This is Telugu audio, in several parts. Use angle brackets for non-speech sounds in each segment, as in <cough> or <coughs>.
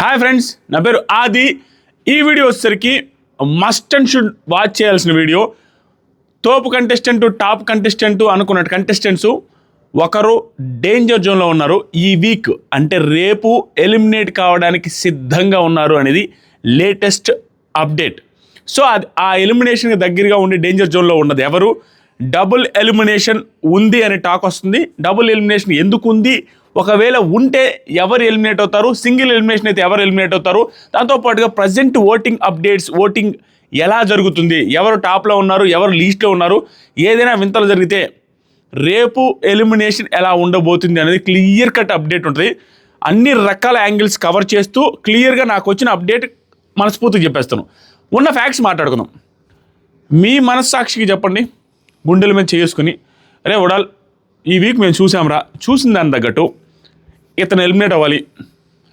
హాయ్ ఫ్రెండ్స్ నా పేరు ఆది. ఈ వీడియో వచ్చేసరికి మస్ట్ అండ్ షుడ్ వాచ్ చేయాల్సిన వీడియో. తోపు కంటెస్టెంట్ టాప్ కంటెస్టెంట్ అనుకున్న కంటెస్టెంట్స్ ఒకరు డేంజర్ జోన్లో ఉన్నారు. ఈ వీక్ అంటే రేపు ఎలిమినేట్ కావడానికి సిద్ధంగా ఉన్నారు అనేది లేటెస్ట్ అప్డేట్ సో అది ఆ ఎలిమినేషన్కి దగ్గరగా ఉండి డేంజర్ జోన్లో ఉన్నది ఎవరు? డబుల్ ఎలిమినేషన్ ఉంది అనే టాక్ వస్తుంది. డబుల్ ఎలిమినేషన్ ఎందుకు ఉంది? ఒకవేళ ఉంటే ఎవరు ఎలిమినేట్ అవుతారు? సింగిల్ ఎలిమినేషన్ అయితే ఎవరు ఎలిమినేట్ అవుతారు? దాంతోపాటుగా ప్రజెంట్ ఓటింగ్ అప్డేట్స్ ఓటింగ్ ఎలా జరుగుతుంది? ఎవరు టాప్లో ఉన్నారు? ఎవరు లీస్ట్లో ఉన్నారు? ఏదైనా వింతలు జరిగితే రేపు ఎలిమినేషన్ ఎలా ఉండబోతుంది అనేది క్లియర్ కట్ అప్డేట్ ఉంటుంది. అన్ని రకాల యాంగిల్స్ కవర్ చేస్తూ క్లియర్గా నాకు వచ్చిన అప్డేట్ మనస్ఫూర్తిగా చెప్పేస్తాను. ఉన్న ఫ్యాక్ట్స్ మాట్లాడుకుందాం. మీ మనస్సాక్షికి చెప్పండి. గుండెల మీద చేసుకుని అరే ఉడాల్ ఈ వీక్ మేము చూసాంరా. చూసిన దాని తగ్గట్టు ఇతను ఎలిమినేట్ అవ్వాలి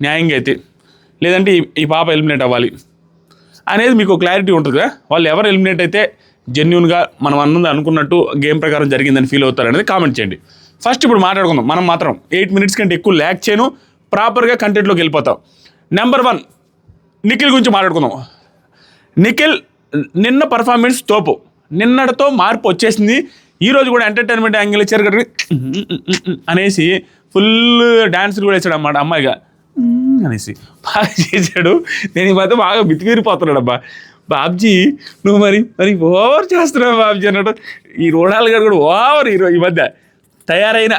న్యాయంగా అయితే. లేదంటే ఈ- పాప ఎలిమినేట్ అవ్వాలి. అనేది మీకు క్లారిటీ ఉంటుంది కదా? వాళ్ళు ఎవరు ఎలిమినేట్ అయితే జెన్యున్గా మనం అన్నది అనుకున్నట్టు గేమ్ ప్రకారం జరిగిందని ఫీల్ అవుతారు అనేది కామెంట్ చేయండి. ఫస్ట్ ఇప్పుడు మాట్లాడుకుందాం. మనం మాత్రం ఎయిట్ మినిట్స్ కంటే ఎక్కువ ల్యాక్ చేయను ప్రాపర్గా కంటెంట్లోకి వెళ్ళిపోతాం. నెంబర్ వన్ నిఖిల్ గురించి మాట్లాడుకుందాం. నిఖిల్ నిన్న పర్ఫార్మెన్స్ తోపు. నిన్నటితో మార్పు వచ్చేసింది. ఈరోజు కూడా ఎంటర్టైన్మెంట్ యాంగిల్ ఇచ్చారు కదా అనేసి ఫుల్ డాన్స్ కూడా వేసాడు అన్నమాట అమ్మాయిగా. అనేసి. బాగా చేశాడు. నేను ఈ మధ్య బాగా బితికిరిపోతున్నాడు అబ్బా బాబ్జీ నువ్వు మరి మరి ఓవర్ చేస్తున్నావు బాబ్జీ అన్నాడు ఈ రోడాలు గారు కూడా ఓవర్ ఈ ఈ మధ్య. తయారైన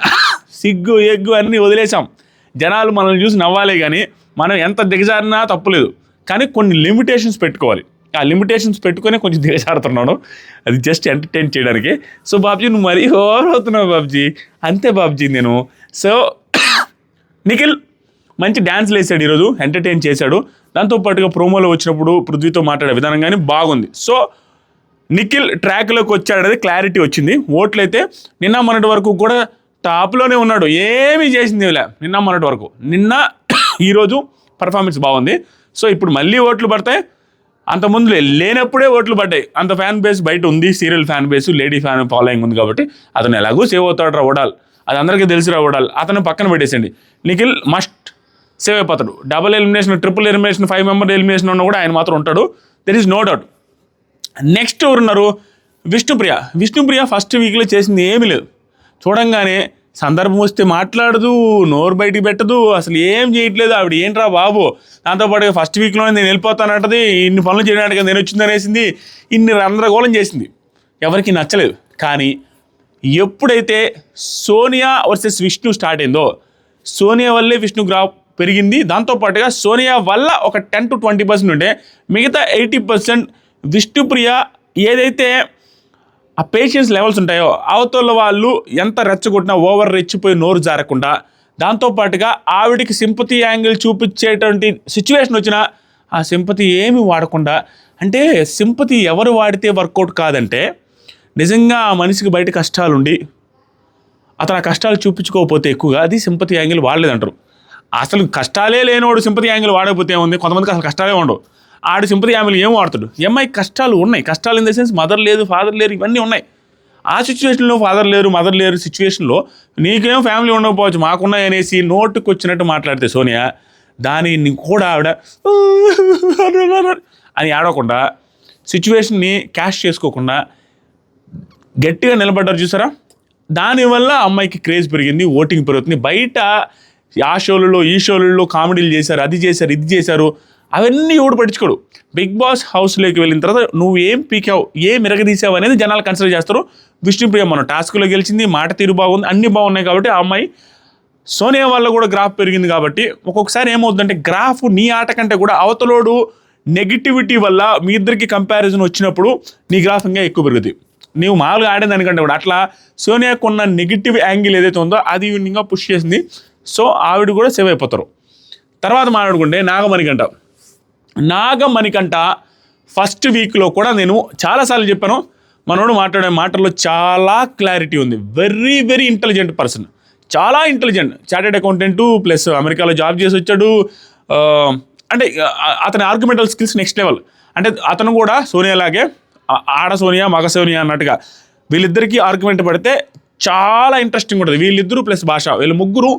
సిగ్గు ఎగ్గు అన్నీ వదిలేసాం జనాలు మనల్ని చూసి నవ్వాలే కానీ మనం ఎంత దిగజారినా తప్పులేదు. కానీ కొన్ని లిమిటేషన్స్ పెట్టుకోవాలి. ఆ లిమిటేషన్స్ పెట్టుకొని కొంచెం దిగజారుతున్నాను అది జస్ట్ ఎంటర్టైన్ చేయడానికి. సో బాబ్జీ నువ్వు మరీ ఓవర్ అవుతున్నావు బాబ్జీ. అంతే బాబ్జీ నేను. సో నిఖిల్ మంచి డ్యాన్స్లు వేసాడు ఈరోజు ఎంటర్టైన్ చేశాడు. దాంతోపాటుగా ప్రోమోలో వచ్చినప్పుడు పృథ్వీతో మాట్లాడే విధానం కానీ బాగుంది. సో నిఖిల్ ట్రాక్లోకి వచ్చాడనేది క్లారిటీ వచ్చింది. ఓట్లు అయితే నిన్న మొన్నటి వరకు కూడా టాప్లోనే ఉన్నాడు. ఏమీ చేసింది ఇలా నిన్న మొన్నటి వరకు. నిన్న <coughs> ఈరోజు పర్ఫార్మెన్స్ బాగుంది. సో ఇప్పుడు మళ్ళీ ఓట్లు పడతాయి. అంతకుముందు లే- లేనప్పుడే ఓట్లు పడ్డాయి. అంత ఫ్యాన్ బేస్ బయట ఉంది serial fan base lady fan following ఉంది కాబట్టి అతను ఎలాగో సేవ్ అవుతాడు రా ఓడాలి. అది అందరికీ తెలిసిరా ఓడాలి. అతను పక్కన పెట్టేసండి నిఖిల్ మస్ట్ సేవ్ అయిపోతాడు. Double elimination triple elimination five member elimination ఉన్న కూడా ఆయన మాత్రం ఉంటాడు. There is no doubt next ఎవరున్నారు? విష్ణుప్రియ. విష్ణుప్రియ ఫస్ట్ వీక్లో చేసింది ఏమీ లేదు. చూడంగానే సందర్భం వస్తే మాట్లాడదు నోరు బయటికి పెట్టదు అసలు ఏం చేయట్లేదు ఆవిడ. ఏంట్రా బాబు? దాంతోపాటు ఫస్ట్ వీక్లోనే నేను వెళ్ళిపోతానంటది ఇన్ని పనులు చేయడానికి నేను వచ్చిందనేసింది ఇన్ని రంధ్రగోళం చేసింది. ఎవరికి నచ్చలేదు. కానీ ఎప్పుడైతే సోనియా వర్సెస్ విష్ణు స్టార్ట్ అయిందో సోనియా వల్లే విష్ణు గ్రాఫ్ పెరిగింది. దాంతోపాటుగా సోనియా వల్ల ఒక టెన్ టు ట్వంటీ పర్సెంట్ ఉంటే మిగతా ఎయిటీ పర్సెంట్ విష్ణుప్రియ ఏదైతే ఆ పేషెన్స్ లెవెల్స్ ఉంటాయో అవతల వాళ్ళు ఎంత రెచ్చగొట్టినా ఓవర్ రెచ్చిపోయి నోరు జారకుండా దాంతోపాటుగా ఆవిడికి సింపతి యాంగిల్ చూపించేటువంటి సిచ్యువేషన్ వచ్చినా ఆ సింపతి ఏమి వాడకుండా అంటే సింపతి ఎవరు వాడితే వర్కౌట్ కాదంటే నిజంగా ఆ మనిషికి బయట కష్టాలుండి అతను ఆ కష్టాలు చూపించుకోకపోతే ఎక్కువగా అది సింపతి యాంగిల్ వాడలేదంటారు. అసలు కష్టాలే లేనివాడు సింపతి యాంగిల్ వాడకపోతే ఏముంది? కొంతమందికి అసలు కష్టాలే ఉండవు. ఆడు సింపతి ఫ్యామిలీ ఏం వాడతాడు? ఎంఐ అమ్మాయి కష్టాలు ఉన్నాయి. కష్టాలు ఇన్ ద సెన్స్ మదర్ లేదు ఫాదర్ లేరు ఇవన్నీ ఉన్నాయి. ఆ సిచ్యువేషన్లో ఫాదర్ లేరు మదర్ లేరు సిచ్యువేషన్లో నీకేం ఫ్యామిలీ ఉండకపోవచ్చు మాకున్నాయి అనేసి నోటుకు వచ్చినట్టు మాట్లాడితే సోనియా దానిని కూడా ఆవిడ అని ఆడకుండా సిచ్యువేషన్ని క్యాష్ చేసుకోకుండా గట్టిగా నిలబడ్డారు చూసారా? దానివల్ల అమ్మాయికి క్రేజ్ పెరిగింది ఓటింగ్ పెరుగుతుంది. బయట ఆ షోలలో ఈ షోలలో కామెడీలు చేశారు అది చేశారు ఇది చేశారు అవన్నీ ఎవడు పట్టించుకోడు. బిగ్ బాస్ హౌస్లోకి వెళ్ళిన తర్వాత నువ్వు ఏం పీకావు ఏం మిరగదీసావు అనేది జనాలు కన్సిడర్ చేస్తారు. విష్ణుప్రియ మన టాస్క్లో గెలిచింది మాట తీరు బాగుంది అన్నీ బాగున్నాయి కాబట్టి ఆ అమ్మాయి సోనియా వల్ల కూడా గ్రాఫ్ పెరిగింది కాబట్టి ఒక్కొక్కసారి ఏమవుతుందంటే గ్రాఫ్ నీ ఆట కంటే కూడా అవతలోడు నెగిటివిటీ వల్ల మీ ఇద్దరికి కంపారిజన్ వచ్చినప్పుడు నీ గ్రాఫ్ ఇంకా ఎక్కువ పెరుగుతుంది నీవు మామూలుగా ఆడేదానికంటే కూడా అట్లా సోనియాకు ఉన్న నెగిటివ్ యాంగిల్ ఏదైతే ఉందో అది ఇంకా పుష్ చేసింది. సో ఆవిడ కూడా సేవ్ అయిపోతారు. తర్వాత మాట్లాడుకుంటే నాగమణికంట నాగమణికంట ఫస్ట్ వీక్లో కూడా నేను చాలాసార్లు చెప్పాను. మనోడు మాట్లాడే మాటల్లో చాలా క్లారిటీ ఉంది. వెరీ వెరీ ఇంటెలిజెంట్ పర్సన్ చాలా ఇంటెలిజెంట్ చార్టెడ్ అకౌంటెంట్ ప్లస్ అమెరికాలో జాబ్ చేసి వచ్చాడు. అంటే అతని ఆర్గ్యుమెంటల్ స్కిల్స్ నెక్స్ట్ లెవెల్ అంటే అతను కూడా సోనియా లాగే ఆడ సోనియా మగ సోనియా అన్నట్టుగా వీళ్ళిద్దరికీ ఆర్గ్యుమెంట్ పడితే చాలా ఇంట్రెస్టింగ్ ఉంటుంది. వీళ్ళిద్దరూ ప్లస్ భాష. వీళ్ళు ముగ్గురు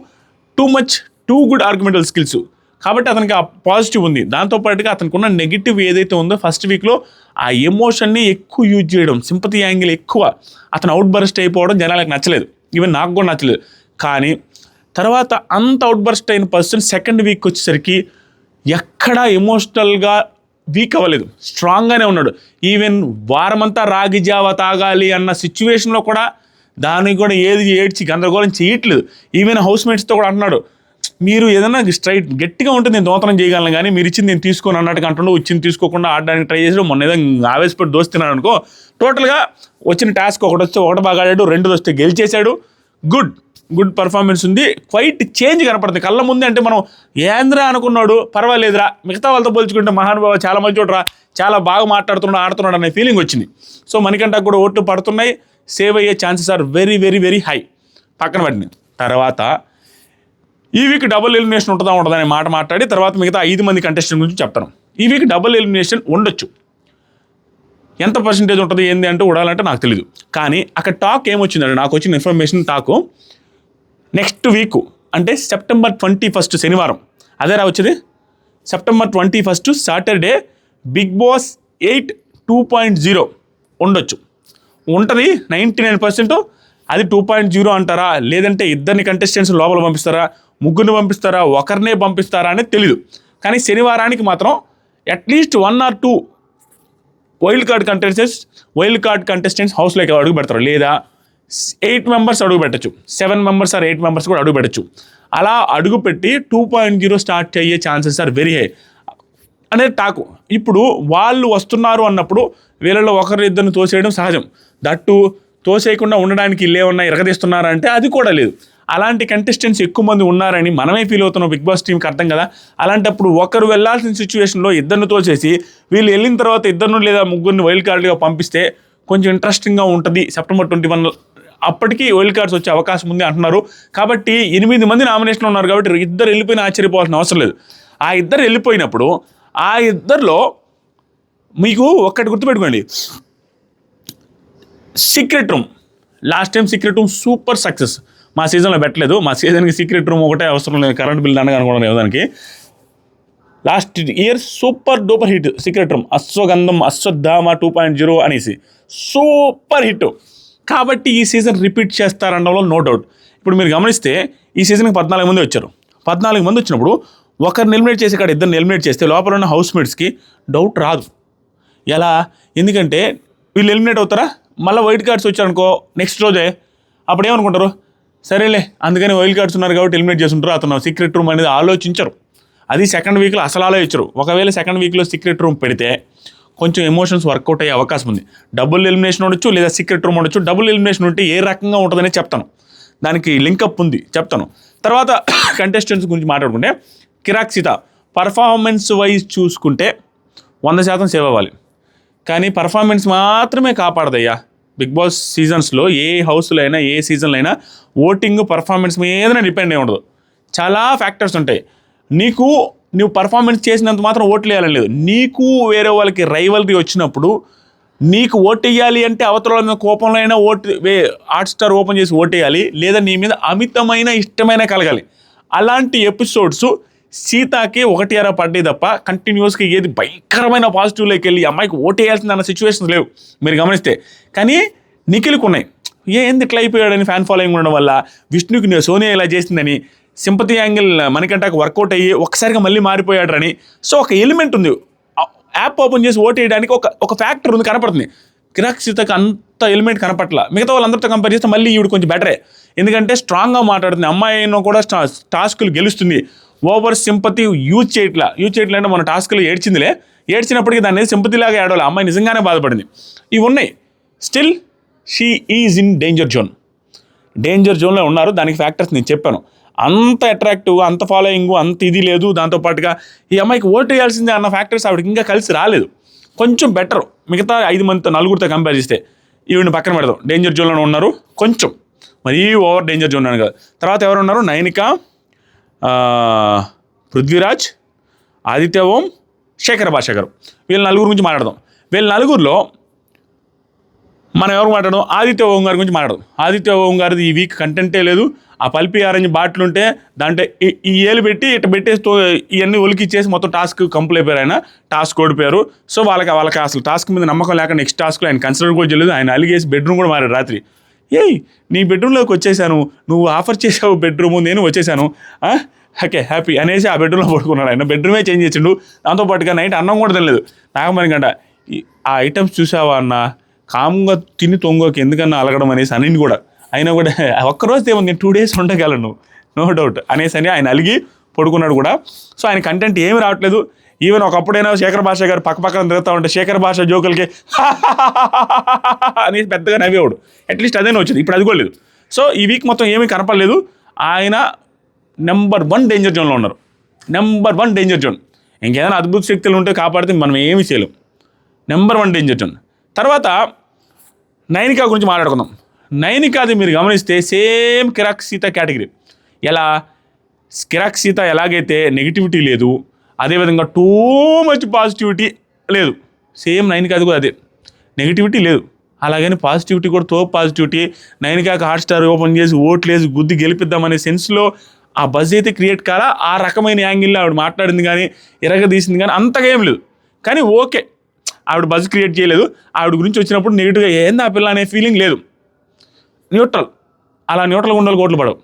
too much too good argumental skills కాబట్టి అతనికి ఆ పాజిటివ్ ఉంది. దాంతోపాటుగా అతనికి ఉన్న నెగిటివ్ ఏదైతే ఉందో ఫస్ట్ వీక్లో ఆ ఎమోషన్ని ఎక్కువ యూజ్ చేయడం సింపతి యాంగిల్ ఎక్కువ అతను అవుట్ బర్స్ట్ అయిపోవడం జనాలకు నచ్చలేదు. ఈవెన్ నాకు కూడా నచ్చలేదు. కానీ తర్వాత అంత అవుట్ బర్స్ట్ అయిన పర్సన్ సెకండ్ వీక్ వచ్చేసరికి ఎక్కడా ఎమోషనల్గా వీక్ అవ్వలేదు. స్ట్రాంగ్గానే ఉన్నాడు. ఈవెన్ వారమంతా రాగి జావ తాగాలి అన్న సిచ్యువేషన్లో కూడా దానికి కూడా ఏది ఏడ్చి గందరగోళం చేయట్లేదు. ఈవెన్ హౌస్ మేట్స్తో కూడా అంటున్నాడు. మీరు ఏదైనా స్ట్రైట్ గట్టిగా ఉంటుంది నేను దోతనం చేయగలను కానీ మీరు ఇచ్చింది నేను తీసుకొని అన్నట్టుగా అంటుండో వచ్చింది తీసుకోకుండా ఆడడానికి ట్రై చేసాడు మొన్న ఏదో ఆవేశపడి దోస్తున్నాడు అనుకో టోటల్గా వచ్చిన టాస్క్ ఒకటి వస్తే ఒకటి బాగా ఆడాడు రెండు వస్తే గెలిచేశాడు. గుడ్ గుడ్ పర్ఫార్మెన్స్ ఉంది. క్వైట్ చేంజ్ కనపడుతుంది. కళ్ళ ముందే అంటే మనం ఏంద్రా అనుకున్నాడు? పర్వాలేదురా. మిగతా వాళ్ళతో పోల్చుకుంటే మహానుభావ చాలా మంచోడ్రా. చాలా బాగా మాట్లాడుతున్నాడు ఆడుతున్నాడు అనే ఫీలింగ్ వచ్చింది. సో మనకంటే కూడా ఓట్లు పడుతున్నాయి. సేవ్ అయ్యే chances are very very very high పక్కన పడినాయి తర్వాత ఈ వీక్ డబుల్ ఎలిమినేషన్ ఉంటుందా ఉండదా అనే మాట మాట్లాడి తర్వాత మిగతా ఐదు మంది కంటెస్టెంట్ గురించి చెప్తాను. ఈ వీక్ డబుల్ ఎలిమినేషన్ ఉండొచ్చు. ఎంత పర్సంటేజ్ ఉంటుంది ఏంది అంటే ఉడాలంటే నాకు తెలియదు కానీ అక్కడ టాక్ ఏమొచ్చిందంటే నాకు వచ్చిన ఇన్ఫర్మేషన్ టాకు నెక్స్ట్ వీక్ అంటే సెప్టెంబర్ ట్వంటీ ఫస్ట్ శనివారం అదేరా వచ్చేది? September twenty first Saturday Big Boss eight two point zero ఉండొచ్చు. ఉంటుంది నైంటీ నైన్ పర్సెంట్ అది టూ పాయింట్ జీరో అంటారా? లేదంటే ఇద్దరిని కంటెస్టెంట్స్ లోపల పంపిస్తారా? ముగ్గురిని పంపిస్తారా? ఒకరినే పంపిస్తారా అనేది తెలియదు కానీ శనివారానికి మాత్రం at least one or two wild card contestants wild card contestants హౌస్లోకి అడుగు పెడతారు. లేదా ఎయిట్ మెంబర్స్ అడుగు పెట్టచ్చు. Seven members or eight members కూడా అడుగు పెట్టచ్చు. అలా అడుగు పెట్టి టూ పాయింట్ జీరో స్టార్ట్ అయ్యే ఛాన్సెస్ ఆర్ వెరీ హై అనేది టాకు. ఇప్పుడు వాళ్ళు వస్తున్నారు అన్నప్పుడు వీళ్ళలో ఒకరిద్దరిని తోసేయడం సహజం. దట్టు తోసేయకుండా ఉండడానికి లేవన్నా ఇరగదీస్తున్నారా అంటే అది కూడా లేదు. అలాంటి కంటెస్టెంట్స్ ఎక్కువ మంది ఉన్నారని మనమే ఫీల్ అవుతున్నాం. బిగ్ బాస్ టీంకి అర్థం కదా? అలాంటప్పుడు ఒకరు వెళ్ళాల్సిన సిచ్యువేషన్లో ఇద్దరిని తోసేసి వీళ్ళు వెళ్ళిన తర్వాత ఇద్దరు లేదా ముగ్గురిని వైల్డ్ కార్డుగా పంపిస్తే కొంచెం ఇంట్రెస్టింగ్గా ఉంటుంది. సెప్టెంబర్ ట్వంటీ వన్ అప్పటికి వైల్డ్ కార్డ్స్ వచ్చే అవకాశం ఉంది అంటున్నారు. కాబట్టి ఎనిమిది మంది నామినేషన్లో ఉన్నారు కాబట్టి ఇద్దరు వెళ్ళిపోయిన ఆశ్చర్యపోవాల్సిన అవసరం లేదు. ఆ ఇద్దరు వెళ్ళిపోయినప్పుడు ఆ ఇద్దరిలో మీకు ఒక్కటి గుర్తుపెట్టుకోండి. Secret room last time secret room super success మా సీజన్లో పెట్టలేదు. మా సీజన్కి సీక్రెట్ రూమ్ ఒకటే అవసరం లేదు. కరెంట్ బిల్ అనగా అనుకోవడం దానికి. Last year super duper hit secret room అశ్వగంధం Ashwatthama two point zero అనేసి సూపర్ హిట్ కాబట్టి ఈ సీజన్ రిపీట్ చేస్తారనడంలో నో డౌట్ ఇప్పుడు మీరు గమనిస్తే ఈ సీజన్కి పద్నాలుగు మంది వచ్చారు. పద్నాలుగు మంది వచ్చినప్పుడు ఒకరిని ఎలిమినేట్ చేసి ఇక్కడ ఇద్దరిని ఎలిమినేట్ చేస్తే లోపల ఉన్న హౌస్ మేట్స్కి డౌట్ రాదు. ఎలా? ఎందుకంటే వీళ్ళు ఎలిమినేట్ అవుతారా? మళ్ళీ వైట్ కార్డ్స్ వచ్చారనుకో నెక్స్ట్ రోజే. అప్పుడు ఏమనుకుంటారు? సరేలే అందుకని వైల్డ్ కార్డ్స్ ఉన్నారు కాబట్టి ఎలిమినేట్ చేస్తుంటారు అతను సీక్రెట్ రూమ్ అనేది ఆలోచించరు. అది సెకండ్ వీక్లో అసలు ఆలోచించరు. ఒకవేళ సెకండ్ వీక్లో సీక్రెట్ రూమ్ పెడితే కొంచెం ఎమోషన్స్ వర్కౌట్ అయ్యే అవకాశం ఉంది. డబుల్ ఎలిమినేషన్ ఉండొచ్చు లేదా సీక్రెట్ రూమ్ ఉండొచ్చు. డబుల్ ఎలిమినేషన్ ఉంటే ఏ రకంగా ఉంటుందని చెప్తాను. దానికి లింకప్ ఉంది చెప్తాను. తర్వాత <coughs> కంటెస్టెంట్స్ గురించి మాట్లాడుకుంటే కిరాక్ సీత పర్ఫార్మెన్స్ వైజ్ చూసుకుంటే వంద శాతం సేవ్ అవ్వాలి. కానీ పర్ఫార్మెన్స్ మాత్రమే కాపాడదయ్యా. బిగ్ బాస్ సీజన్స్లో ఏ హౌస్లో అయినా ఏ సీజన్లో అయినా ఓటింగ్ పర్ఫార్మెన్స్ మీదనే డిపెండ్ అయి ఉండదు. చాలా ఫ్యాక్టర్స్ ఉంటాయి. నీకు నువ్వు పర్ఫార్మెన్స్ చేసినంత మాత్రం ఓట్లు వేయాలని లేదు. నీకు వేరే వాళ్ళకి రైవల్రీ వచ్చినప్పుడు నీకు ఓటు వేయాలి అంటే అవతల మీద కోపంలో అయినా ఓటు వే హాట్ స్టార్ ఓపెన్ చేసి ఓటు వేయాలి. లేదా నీ మీద అమితమైన ఇష్టమైన కలగాలి. అలాంటి ఎపిసోడ్స్ సీతాకి ఒకటి అర పడ్డాయి తప్ప కంటిన్యూస్గా ఏది భయంకరమైన పాజిటివ్లోకి వెళ్ళి అమ్మాయికి ఓటేయాల్సింది అన్న సిచ్యువేషన్స్ లేవు. మీరు గమనిస్తే. కానీ నిఖిల్కి ఉన్నాయి. ఏ ఏంది ఇట్లా అయిపోయాడని ఫ్యాన్ ఫాలోయింగ్ ఉండడం వల్ల విష్ణుకి సోనియా ఇలా చేసిందని సింపతి యాంగిల్ మనకంటాకు వర్కౌట్ అయ్యి ఒక్కసారిగా మళ్ళీ మారిపోయాడని. సో ఒక ఎలిమెంట్ ఉంది. యాప్ ఓపెన్ చేసి ఓటేయడానికి ఒక ఒక ఫ్యాక్టర్ ఉంది కనపడుతుంది. కిరాక్ సీతకు అంత ఎలిమెంట్ కనపట్ల. మిగతా వాళ్ళందరితో కంపేర్ చేస్తే మళ్ళీ ఈవిడ కొంచెం బెటరే ఎందుకంటే స్ట్రాంగ్గా మాట్లాడుతుంది. అమ్మాయి అయినా కూడా టాస్కులు గెలుస్తుంది. ఓవర్ సింపతి యూజ్ చేయట్లా యూజ్ చేయట్లా అంటే మన టాస్క్లో ఏడ్చిందిలే. ఏడ్చినప్పటికీ దాన్ని సింపతిలాగా ఏడవాలి అమ్మాయి నిజంగానే బాధపడింది. ఇవి ఉన్నాయి. Still she is in danger zone danger జోన్లో ఉన్నారు. దానికి ఫ్యాక్టర్స్ నేను చెప్పాను. అంత అట్రాక్టివ్ అంత ఫాలోయింగ్ అంత ఇది లేదు. దాంతోపాటుగా ఈ అమ్మాయికి ఓటు వేయాల్సిందే అన్న ఫ్యాక్టర్స్ ఆవిడకి ఇంకా కలిసి రాలేదు. కొంచెం బెటర్ మిగతా ఐదు మందితో నలుగురితో కంపేర్ చేస్తే ఈవిని పక్కన పెడదాం. డేంజర్ జోన్లో ఉన్నారు. కొంచెం. మరీ ఓవర్ డేంజర్ జోన్ అని కాదు. తర్వాత ఎవరు ఉన్నారు నైనిక పృథ్వీరాజ్ ఆదిత్య ఓం శేఖర్ భాష గారు. వీళ్ళ నలుగురు గురించి మాట్లాడదాం. వీళ్ళ నలుగురిలో మనం ఎవరు మాట్లాడడం ఆదిత్య ఓం గారి గురించి మాట్లాడడం ఆదిత్య ఓం గారిది ఈ వీక్ కంటెంటే లేదు. ఆ పల్పి ఆరెంజ్ బాటిల్ ఉంటే దాంట్లో ఈ- ఏలు పెట్టి ఇట్లా పెట్టేసి ఇవన్నీ ఒలికిచ్చేసి మొత్తం టాస్క్ కంప్లీట్ అయిపోయారు ఆయన. టాస్క్ ఓడిపోయారు. సో వాళ్ళకి వాళ్ళకి అసలు టాస్క్ మీద నమ్మకం లేక నెక్స్ట్ టాస్క్లో ఆయన కన్సిడర్ కూడా చేయలేదు. ఆయన అలిగేసి బెడ్రూమ్ కూడా మారాడు రాత్రి. ఏయ్ నీ బెడ్రూమ్లోకి వచ్చేసాను. నువ్వు ఆఫర్ చేసావు బెడ్రూమ్ నేను వచ్చేసాను. ఆ? ఓకే హ్యాపీ అనేసి ఆ బెడ్రూమ్లో పడుకున్నాడు ఆయన. బెడ్రూమే చేంజ్ చేసిండు. దాంతోపాటుగా నైట్ అన్నం కూడా తినలేదు. నాగమణి గంట ఈ- ఆ ఐటమ్స్ చూసావా అన్న? కామ్గా తిని తొంగోకి ఎందుకన్నా అలగడం? అనేసి అనింది కూడా. అయినా కూడా ఒక్కరోజు ఏముంది? నేను టూ డేస్ ఉండగలను. No doubt. అనేసి అని ఆయన అలిగి పడుకున్నాడు కూడా. సో ఆయన కంటెంట్ ఏమి రావట్లేదు. ఈవెన్ ఒకప్పుడైనా శేఖర్ భాష గారు పక్క పక్కన తిరుగుతూ ఉంటే శేఖర్ భాష జోకులకి అని పెద్దగా నవ్వేవాడు. అట్లీస్ట్ అదేనే వచ్చింది. ఇప్పుడు అది కూడా లేదు. సో ఈ వీక్ మొత్తం ఏమీ కనపడలేదు. ఆయన నెంబర్ వన్ డేంజర్ జోన్లో ఉన్నారు. నెంబర్ వన్ డేంజర్ జోన్ ఇంకేదైనా అద్భుత శక్తులు ఉంటే కాపాడితే మనం ఏమీ చేయలేం. నెంబర్ వన్ డేంజర్ జోన్ తర్వాత నైనికా గురించి మాట్లాడుకుందాం. నైనికాది మీరు గమనిస్తే సేమ్ కిరాక్ సీత కేటగిరీ ఎలా? కిరాక్ సీత ఎలాగైతే నెగిటివిటీ లేదు అదేవిధంగా టూ మచ్ పాజిటివిటీ లేదు. సేమ్ నైనికాది కూడా అదే. నెగిటివిటీ లేదు. అలాగని పాజిటివిటీ కూడా తో పాజిటివిటీ నైనికాకి హాట్ స్టార్ ఓపెన్ చేసి ఓట్లు వేసి గుద్ది గెలిపిద్దామనే సెన్స్లో ఆ బజ్ అయితే క్రియేట్ కాలా ఆ రకమైన యాంగిల్లో ఆవిడ మాట్లాడింది కానీ ఇరగదీసింది కానీ అంతగా ఏం లేదు. కానీ ఓకే. ఆవిడ బజ్ క్రియేట్ చేయలేదు. ఆవిడ గురించి వచ్చినప్పుడు నెగిటివ్గా ఏంది ఆ పిల్ల అనే ఫీలింగ్ లేదు. న్యూట్రల్ అలా న్యూట్రల్ గుండెలకు ఓట్లు పడవు.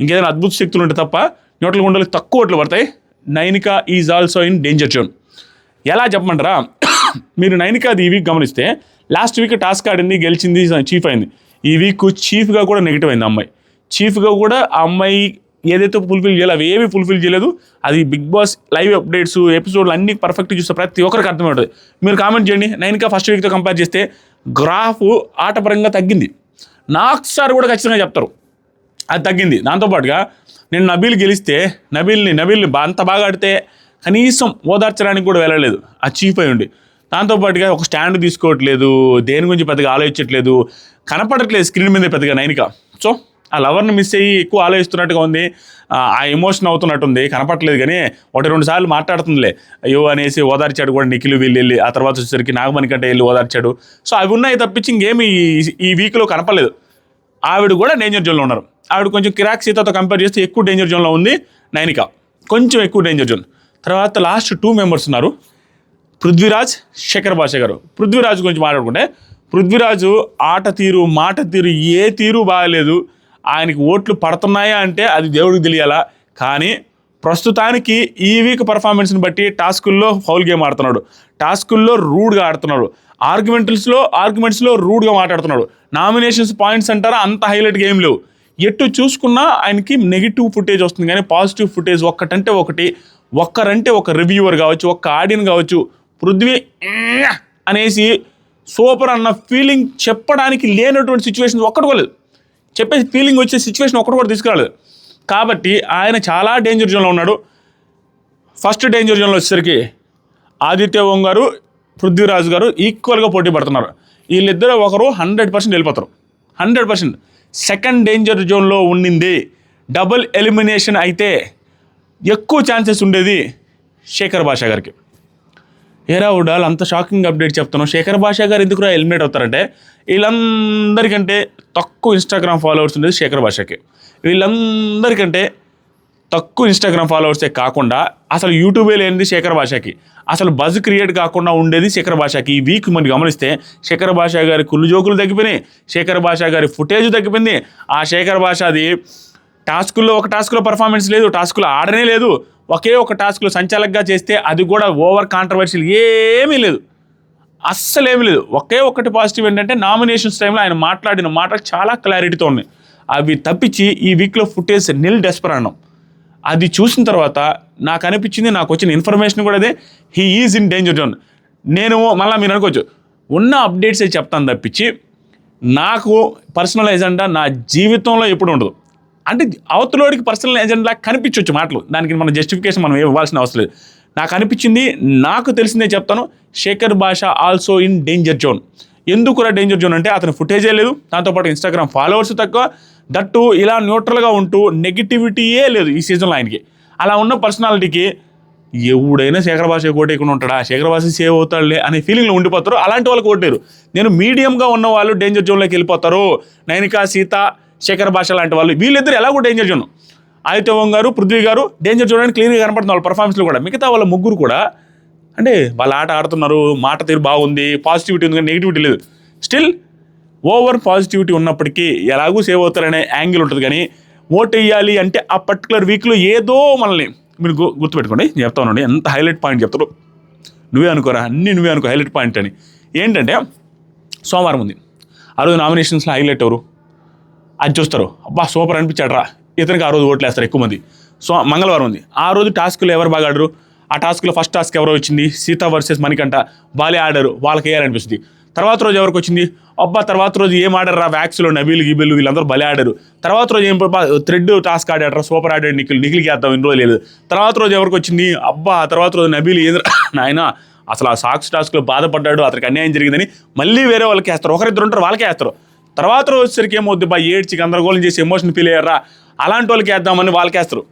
ఇంకేదైనా అద్భుత శక్తులు ఉంటే తప్ప న్యూట్రల్ గుండెలకు తక్కువ ఓట్లు పడతాయి. Nainika is also in danger zone. ఎలా చెప్పమంటారా? మీరు నైనికాది ఈ వీక్ గమనిస్తే లాస్ట్ వీక్ టాస్క్ ఆడింది గెలిచింది చీఫ్ అయింది. ఈ వీక్ చీఫ్గా కూడా నెగిటివ్ అయింది అమ్మాయి. చీఫ్గా కూడా ఆ అమ్మాయి ఏదైతే ఫుల్ఫిల్ చేయాలి అవి ఏవి ఫుల్ఫిల్ చేయలేదు. అది బిగ్ బాస్ లైవ్ అప్డేట్స్ ఎపిసోడ్లు అన్ని పర్ఫెక్ట్ చూస్తే ప్రతి ఒక్కరికి అర్థమవుతుంది. మీరు కామెంట్ చేయండి. నైన్కా ఫస్ట్ వీక్తో కంపేర్ చేస్తే గ్రాఫ్ ఆటపరంగా తగ్గింది. నాకు సార్ కూడా ఖచ్చితంగా చెప్తారు. అది తగ్గింది. దాంతోపాటుగా నేను నబీల్ గెలిస్తే నబీల్ని నబీల్ని బా- అంత బాగా ఆడితే కనీసం ఓదార్చడానికి కూడా వెళ్ళలేదు. ఆ చీఫ్ అయి ఉండి. దాంతోపాటుగా ఒక స్టాండ్ తీసుకోవట్లేదు దేని గురించి పెద్దగా ఆలోచించట్లేదు కనపడట్లేదు స్క్రీన్ మీద పెద్దగా నైనిక. సో ఆ లవర్ని మిస్ అయ్యి ఎక్కువ ఆలోచిస్తున్నట్టుగా ఉంది. ఆ ఎమోషన్ అవుతున్నట్టుంది. కనపట్లేదు కానీ ఒకటి రెండు సార్లు మాట్లాడుతుందిలే. అయ్యో అనేసి ఓదార్చాడు కూడా నిఖిలు వీళ్ళు వెళ్ళి ఆ తర్వాత వచ్చేసరికి నాగమణి కంటే వెళ్ళి ఓదార్చాడు. సో అవి ఉన్నాయి తప్పించి ఇంకేమి ఈ వీక్లో కనపడలేదు. ఆవిడ కూడా డేంజర్ జోన్లో ఉన్నారు. ఆవిడ కొంచెం కిరాక్ సీతతో కంపేర్ చేస్తే ఎక్కువ డేంజర్ జోన్లో ఉంది నైనిక. కొంచెం ఎక్కువ డేంజర్ జోన్ తర్వాత లాస్ట్ టూ మెంబర్స్ ఉన్నారు. పృథ్వీరాజ్ శేఖర్ భాష గారు. పృథ్వీరాజ్ గురించి మాట్లాడుకుంటే పృథ్వీరాజు ఆట తీరు మాట తీరు ఏ తీరు బాగలేదు. ఆయనకి ఓట్లు పడుతున్నాయా అంటే అది దేవుడికి తెలియాలా? కానీ ప్రస్తుతానికి ఈ వీక్ పర్ఫార్మెన్స్ని బట్టి టాస్కుల్లో ఫౌల్ గేమ్ ఆడుతున్నాడు. టాస్కుల్లో రూడ్గా ఆడుతున్నాడు. ఆర్గ్యుమెంట్స్లో ఆర్గ్యుమెంట్స్లో రూడ్గా మాట్లాడుతున్నాడు. నామినేషన్స్ పాయింట్స్ అంటారా? అంత హైలైట్ గేమ్ లేవు. ఎటు చూసుకున్నా ఆయనకి నెగిటివ్ ఫుటేజ్ వస్తుంది కానీ పాజిటివ్ ఫుటేజ్ ఒక్కటంటే ఒకటి ఒక్కరంటే ఒక రివ్యూవర్ కావచ్చు ఒక్క ఆడియన్ కావచ్చు పృథ్వీ అనేసి సూపర్ అన్న ఫీలింగ్ చెప్పడానికి లేనటువంటి సిచ్యువేషన్ ఒక్కటి కూడా లేదు. చెప్పే ఫీలింగ్ వచ్చే సిచ్యువేషన్ ఒక్కటి కూడా తీసుకురాలేదు. కాబట్టి ఆయన చాలా డేంజర్ జోన్లో ఉన్నాడు. ఫస్ట్ డేంజర్ జోన్లో వచ్చేసరికి ఆదిత్య ఓం గారు పృథ్వీరాజు గారు ఈక్వల్గా పోటీ పడుతున్నారు. వీళ్ళిద్దరూ ఒకరు హండ్రెడ్ పర్సెంట్ వెళ్ళిపోతారు. హండ్రెడ్ పర్సెంట్ సెకండ్ డేంజర్ జోన్లో ఉండింది డబుల్ ఎలిమినేషన్ అయితే ఎక్కువ ఛాన్సెస్ ఉండేది శేఖర్ భాషా గారికి. ఏరా ఉడాల్ అంత షాకింగ్ అప్డేట్ చెప్తాను శేఖర్ భాషా గారు ఎందుకు ఎలిమినేట్ అవుతారంటే వీళ్ళందరికంటే తక్కువ ఇన్స్టాగ్రామ్ ఫాలోవర్స్ ఉండేది శేఖర్ భాషకి వీళ్ళందరికంటే తక్కువ ఇన్స్టాగ్రామ్ ఫాలోవర్సే కాకుండా అసలు యూట్యూబే లేనిది శేఖర్ భాషకి. అసలు బజ్ క్రియేట్ కాకుండా ఉండేది శేఖర్ భాషకి. ఈ వీక్ మనం గమనిస్తే శేఖర్ భాష గారి కుళ్ళు జోకులు తగ్గిపోయినాయి. శేఖర్ భాష గారి ఫుటేజ్ తగ్గిపోయింది. ఆ శేఖర్ భాష అది టాస్కుల్లో ఒక టాస్క్లో పర్ఫార్మెన్స్ లేదు. టాస్కులో ఆడనే లేదు. ఒకే ఒక టాస్క్లో సంచాలకగా చేస్తే అది కూడా ఓవర్ కాంట్రవర్షియల్ ఏమీ లేదు. అస్సలు ఏమీ లేదు. ఒకే ఒకటి పాజిటివ్ ఏంటంటే నామినేషన్స్ టైంలో ఆయన మాట్లాడిన మాటలు చాలా క్లారిటీతో ఉన్నాయి. అవి తప్పించి ఈ వీక్లో ఫుటేజ్ నిల్ డెస్పర్ అన్నాం అది చూసిన తర్వాత నాకు అనిపించింది నాకు వచ్చిన ఇన్ఫర్మేషన్ కూడా అదే he is in danger zone నేను మళ్ళీ మీరు అనుకోవచ్చు ఉన్న అప్డేట్స్ చెప్తాను తప్పించి నాకు పర్సనల్ ఎజెండా నా జీవితంలో ఎప్పుడు ఉండదు. అంటే అవతలోడికి పర్సనల్ ఎజెండా కనిపించవచ్చు మాటలు దానికి మన జస్టిఫికేషన్ మనం ఇవ్వాల్సిన అవసరం లేదు. నాకు అనిపించింది నాకు తెలిసిందే చెప్తాను శేఖర్ భాష ఆల్సో ఇన్ డేంజర్ జోన్ ఎందుకు ఎందుకురా డేంజర్ జోన్ అంటే అతని ఫుటేజే లేదు దాంతోపాటు ఇన్స్టాగ్రామ్ ఫాలోవర్స్ తక్కువ దట్టు ఇలా న్యూట్రల్గా ఉంటూ నెగిటివిటీయే లేదు ఈ సీజన్లో ఆయనకి. అలా ఉన్న పర్సనాలిటీకి ఎవడైనా శేఖర భాష కోటేయకుండా ఉంటాడా? శేఖర్ భాష సేవ్ అవుతాడులే అనే ఫీలింగ్లో ఉండిపోతారు. అలాంటి వాళ్ళకి ఓటేరు నేను మీడియంగా ఉన్న వాళ్ళు డేంజర్ జోన్లోకి వెళ్ళిపోతారు. నైనికా సీత శేఖర్ భాష లాంటి వాళ్ళు వీళ్ళిద్దరు ఎలాగో డేంజర్ జోన్ ఆదిత్యవం గారు పృథ్వీ గారు డేంజర్ జోన్ అని క్లియర్గా కనపడుతుంది వాళ్ళ పర్ఫార్మెన్స్లో కూడా. మిగతా వాళ్ళ ముగ్గురు కూడా అంటే వాళ్ళ ఆట ఆడుతున్నారు. మాట తీరు బాగుంది. పాజిటివిటీ ఉంది. కానీ నెగిటివిటీ లేదు. స్టిల్ ఓవర్ పాజిటివిటీ ఉన్నప్పటికీ ఎలాగూ సేవ్ అవుతారనే యాంగిల్ ఉంటుంది. కానీ ఓట్ వేయాలి అంటే ఆ పర్టికులర్ వీక్లో ఏదో మనల్ని మీరు గుర్తుపెట్టుకోండి. నేను చెప్తా ఉండండి ఎంత హైలైట్ పాయింట్ చెప్తారు నువ్వే అనుకోరా. అన్నీ నువ్వే అనుకో. హైలైట్ పాయింట్ అని. ఏంటంటే సోమవారం ఉంది. ఆ రోజు నామినేషన్స్లో హైలైట్ ఎవరు? అది చూస్తారు. అబ్బా సూపర్ అనిపించాడు రా ఇతనికి ఆ రోజు ఓట్లు వేస్తారు ఎక్కువ మంది. సో మంగళవారం ఉంది. ఆ రోజు టాస్క్లు ఎవరు బాగా ఆడరు? ఆ టాస్క్లో ఫస్ట్ టాస్క్ ఎవరో వచ్చింది సీత వర్సెస్ మణికంట బాలే ఆడారు. వాళ్ళకి వేయాలనిపిస్తుంది. తర్వాత రోజు ఎవరికి వచ్చింది? అబ్బా తర్వాత రోజు ఏం ఆడారు రా వ్యాక్స్లో నబీలు గిబిలు వీళ్ళందరూ బలే ఆడారు. తర్వాత రోజు ఏం థ్రెడ్ టాస్క్ ఆడారు సూపర్ ఆడాడు నిఖిల్ నిఖిల్ వేద్దాం ఇన్ని రోజులు లేదు. తర్వాత రోజు ఎవరికి వచ్చింది? అబ్బా తర్వాత రోజు నబీలు ఏం <laughs> నాయన అసలు ఆ సాక్స్ టాస్క్లో బాధపడ్డాడు అతనికి అన్యాయం జరిగిందని మళ్ళీ వేరే వాళ్ళకి వేస్తారు. ఒకరిద్దరు ఉంటారు వాళ్ళకే వేస్తారు. తర్వాత రోజు వచ్చేసరికి ఏమవుద్ది? బా ఏడ్చి గందరగోళం చేసి ఎమోషన్ ఫీల్ అయ్యారా అలాంటి వాళ్ళకి వేద్దామని వాళ్ళకేస్తారు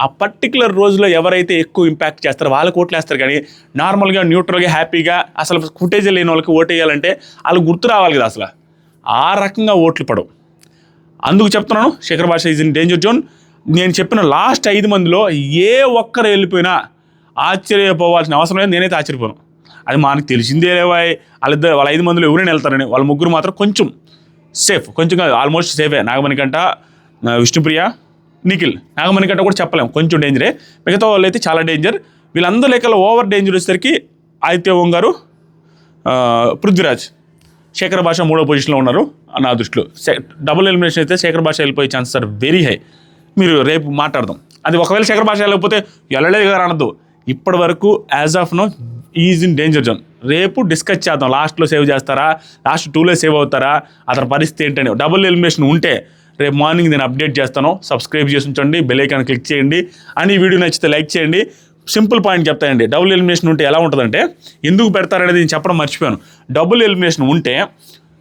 ఆ పర్టికులర్ రోజులో ఎవరైతే ఎక్కువ ఇంపాక్ట్ చేస్తారో వాళ్ళకి ఓట్లు వేస్తారు కానీ నార్మల్గా న్యూట్రల్గా హ్యాపీగా అసలు ఫుటేజ్ లేని వాళ్ళకి ఓటు వేయాలంటే వాళ్ళు గుర్తు రావాలి కదా అసలు. ఆ రకంగా ఓట్లు పడవు. అందుకు చెప్తున్నాను శేఖర్ భాష ఈజ్ ఇన్ డేంజర్ జోన్ నేను చెప్పిన లాస్ట్ ఐదు మందిలో ఏ ఒక్కరు వెళ్ళిపోయినా ఆశ్చర్యపోవాల్సిన అవసరం లేదు. నేనైతే ఆశ్చర్యపోను. అది మనకు తెలిసిందే లేవాయ్ వాళ్ళిద్దరు వాళ్ళ ఐదు మందిలో ఎవరైనా వెళ్తారని వాళ్ళ ముగ్గురు మాత్రం కొంచెం సేఫ్ కొంచెం కాదు ఆల్మోస్ట్ సేఫే నాగమణికంట కంట విష్ణుప్రియ నిఖిల్ నాగమణికంట కూడా చెప్పలేం. కొంచెం డేంజరే మిగతా వాళ్ళు అయితే చాలా డేంజర్ వీళ్ళందరూ లెక్కలో ఓవర్ డేంజర్ వచ్చేసరికి ఆదిత్య ఓం గారు పృథ్వీరాజ్. శేఖర్ భాష మూడో పొజిషన్లో ఉన్నారు నా దృష్టిలో. డబుల్ ఎలిమినేషన్ అయితే శేఖర్ భాష వెళ్ళిపోయే ఛాన్సెస్ ఆర్ వెరీ హై మీరు రేపు మాట్లాడదాం. అది ఒకవేళ శేఖర్ భాష వెళ్ళకపోతే వెళ్ళలేదు కదా అనద్దు. ఇప్పటి వరకు as of now is in danger zone రేపు డిస్కస్ చేద్దాం. లాస్ట్లో సేవ్ చేస్తారా? లాస్ట్ టూలో సేవ్ అవుతారా? అతని పరిస్థితి ఏంటని. డబుల్ ఎలిమినేషన్ ఉంటే రేపు మార్నింగ్ నేను అప్డేట్ చేస్తాను. సబ్స్క్రైబ్ చేసి ఉంచండి. బెల్ క్లిక్ చేయండి. అని వీడియో నచ్చితే లైక్ చేయండి. సింపుల్ పాయింట్ చెప్తాయండి డబుల్ ఎలిమినేషన్ ఉంటే ఎలా ఉంటుందంటే ఎందుకు పెడతారనేది నేను చెప్పడం మర్చిపోయాను. డబుల్ ఎలిమినేషన్ ఉంటే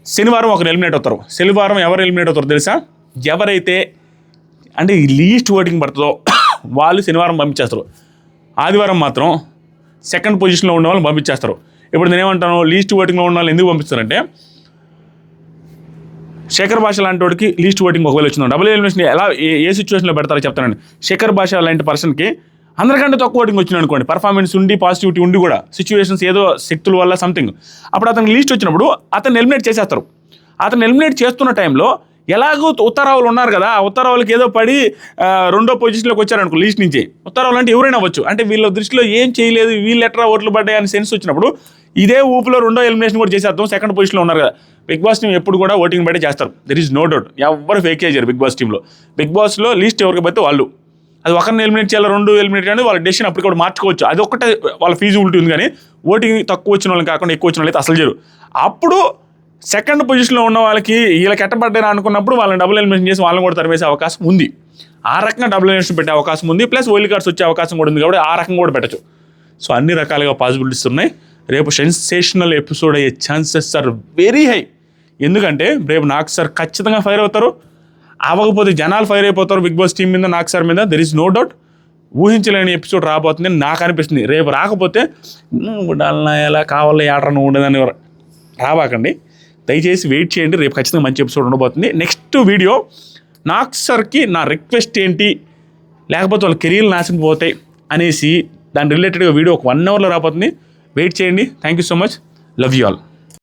శనివారం ఒకరు ఎలిమినేట్ అవుతారు. శనివారం ఎవరు ఎలిమినేట్ అవుతారు తెలుసా? ఎవరైతే అంటే లీస్ట్ ఓటింగ్ పడుతుందో <coughs> వాళ్ళు శనివారం పంపించేస్తారు. ఆదివారం మాత్రం సెకండ్ పొజిషన్లో ఉన్న వాళ్ళని పంపించేస్తారు. ఇప్పుడు నేనేమంటాను? లీస్ట్ ఓటింగ్లో ఉన్న వాళ్ళు ఎందుకు పంపిస్తారంటే శేఖర్ భాష లాంటి వాడికి లీస్ట్ ఓటింగ్ ఒకవేళ వచ్చిందో డబుల్ ఎలిమినేషన్ ఎలా ఏ ఏ సిచ్యువేషన్లో పెడతారో చెప్తానండి. శేఖర్ భాష లాంటి పర్సన్కి అందరికంటే తక్కువ ఓటింగ్ వచ్చింది అనుకోండి. పర్ఫార్మెన్స్ ఉండి పాజిటివిటీ ఉండి కూడా సిచ్యువేషన్స్ ఏదో శక్తుల వల్ల సంథింగ్ అప్పుడు అతనికి లీస్ట్ వచ్చినప్పుడు అతను ఎలిమినేట్ చేసేస్తారు. అతను ఎలిమినేట్ చేస్తున్న టైంలో ఎలాగో ఉత్తరావులు ఉన్నారు కదా ఆ ఉత్తరావులకి ఏదో పడి రెండో పొజిషన్లోకి వచ్చారనుకో లీస్ట్ నుంచి. ఉత్తరావులు అంటే ఎవరైనా అవ్వచ్చు. అంటే వీళ్ళ దృష్టిలో ఏం చేయలేదు వీళ్ళు ఎట్లా ఓట్లు పడ్డాయి అని సెన్స్ వచ్చినప్పుడు ఇదే ఊపులో రెండో ఎలిమినేషన్ కూడా చేసేద్దాం సెకండ్ పొజిషన్లో ఉన్నారు కదా. బిగ్ బాస్ టీం ఎప్పుడు కూడా ఓటింగ్ బయట చేస్తారు. దెర్ ఈజ్ నో డౌట్ ఎవరు ఫేక్ చేయరు బిగ్ బాస్ టీంలో బిగ్ బాస్లో లీస్ట్ ఎవరికి పోతే వాళ్ళు. అది ఒకరిని ఎలిమినేట్ చేయాలి రెండు ఎలిమినేట్ చేయాలి వాళ్ళ డెసిషన్ అప్పుడు కూడా మార్చుకోవచ్చు. అది ఒక్కటే వాళ్ళ ఫీజిబిలిటీ ఉంది కానీ ఓటింగ్ తక్కువ వచ్చిన వాళ్ళని కాకుండా ఎక్కువ వచ్చిన వాళ్ళైతే అసలు చేయరు. అప్పుడు సెకండ్ పొజిషన్లో ఉన్న వాళ్ళకి వీళ్ళకి ఎట్టబడ్డారు అనుకున్నప్పుడు వాళ్ళని డబుల్ ఎలిమినేషన్ చేసి వాళ్ళని కూడా తరిమేసే అవకాశం ఉంది. ఆ రకంగా డబుల్ ఎలిమినేషన్ పెట్టే అవకాశం ఉంది. ప్లస్ వైల్డ్ కార్డ్స్ వచ్చే అవకాశం కూడా ఉంది కాబట్టి ఆ రకంగా కూడా పెట్టచ్చు. సో అన్ని రకాలుగా పాసిబిలిటీస్ ఉన్నాయి. రేపు సెన్సేషనల్ ఎపిసోడ్ అయ్యే ఛాన్సెస్ ఆర్ వెరీ హై ఎందుకంటే రేపు నాకు సార్ ఖచ్చితంగా ఫైర్ అవుతారు. అవ్వకపోతే జనాలు ఫైర్ అయిపోతారు బిగ్ బాస్ టీం మీద నాకు సార్ మీద. దెర్ ఇస్ నో డౌట్ ఊహించలేని ఎపిసోడ్ రాబోతుంది. నాకు అనిపిస్తుంది. రేపు రాకపోతే ఉండాలన్నా ఎలా కావాలో? ఏడరను ఉండదని రాబాకండి. దయచేసి వెయిట్ చేయండి. రేపు ఖచ్చితంగా మంచి ఎపిసోడ్ ఉండబోతుంది. నెక్స్ట్ వీడియో నాకు సార్కి నా రిక్వెస్ట్ ఏంటి? లేకపోతే వాళ్ళ కెరీర్లు నాశనం పోతాయి అనేసి దాని రిలేటెడ్గా వీడియో ఒక వన్ అవర్లో రాబోతుంది. వెయిట్ చేయండి. Thank you so much love you all